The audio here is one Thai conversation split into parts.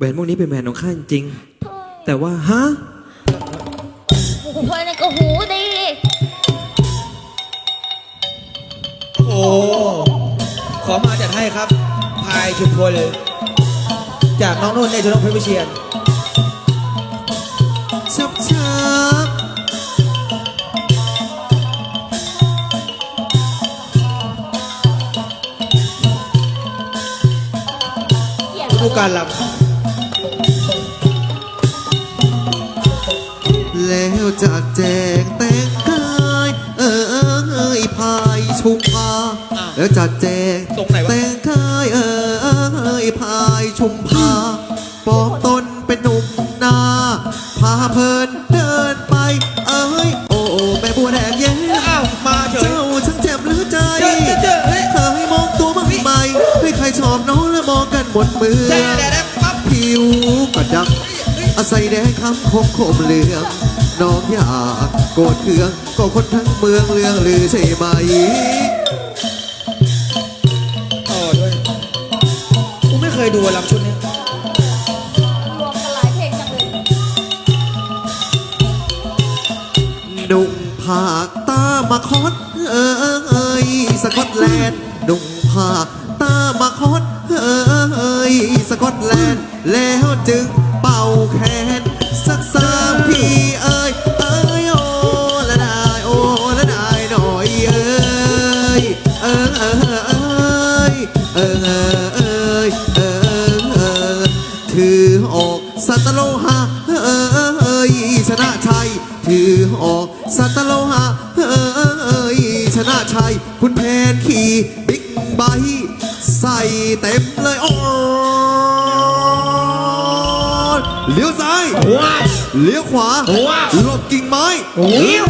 แหวนพวกนี้เป็นแหวนของข้าจริงใช่ๆแต่ว่าฮะโอ้โหนี่ก็หูดีโอ้ขอมาจัดให้ครับ พายชุมพลจากน้องนุ่นในชนกเพชรวิเชียนชับชับฤดูการล แล้วจะแจงแต่งกายเออเออเอยพายชุมพาแล้วจะแจงตรงไหนวะ แต่งกายเออเออเอยพายชุมพาปลอมตนเป็นหนุ่มนาพาเพลินเดิน ดำอาศัยแดงคำคมคมเหลืองน้องอยากโกรธเคืองก็คนทั้งเมืองเรื่องลือใช่ไหมต่อด้วยกูไม่เคยดูลำชุดนี้รวมกันหลายเพลงจังเลยหนุ่มภาคตามาคอดเอ้ยสกอตแลนด์หนุ่มภาคตามาคอดเอ้ยสกอตแลนด์ แล้วจึงเป่าแขนสักสามทีเอ้ยเอ้ยโอ้ละนายโอ้ละนายหน่อยเอ้ยเออเออเอยเออเออเอยเออเออถือออกสัตโลหะเอ้ยชนะชัยถือออกสัตโลหะเอ้ยชนะชัยคุณแพนขี่บิ๊กไบค์ใส่เต็มเลยโอ้ เลี้ยวซ้าย ว้าวเลี้ยวขวา ว้าวหลบกิ่งไม้เลี้ยว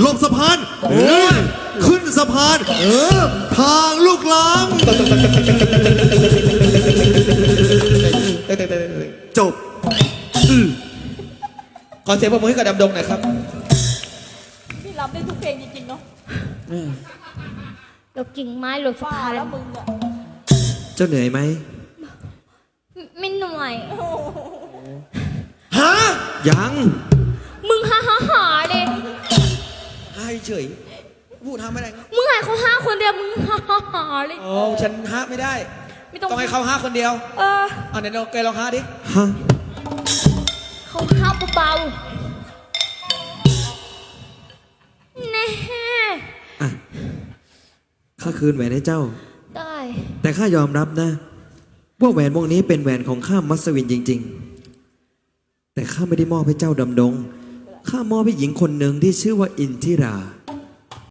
หลบสะพานขึ้นสะพานทางลูกลัง จบ ขอเสียงปรบมือให้กับดำดงหน่อยครับพี่รับได้ทุกเพลงจริงๆเนาะหลบกิ่งไม้หลบสะพานแล้วมึงอะ เจ้าเหนื่อยไหมไม่เห นื่อย ฮะยังมึงฮ่าฮ่าฮ่าเลยให้เฉยพูดทำไม่ได้มึงหายเขาห้าคนเดียวมึงฮ่าฮ่าฮ่าเลยอ๋อฉันฮะไม่ได้ ไม่ต้อง ต้องให้เขาฮะคนเดียวเออเอาไหนลองแกลองฮะดิฮะเขาห้าเบาๆแน่อะข้าคืนแหวนให้เจ้า ได้ แต่ข้ายอมรับนะ ว่าแหวนวงนี้เป็นแหวนของข้ามัสวินจริง ๆ แต่ข้าไม่ได้มอบให้เจ้าดำดง ข้ามอบให้หญิงคนหนึ่งที่ชื่อว่าอินทิรา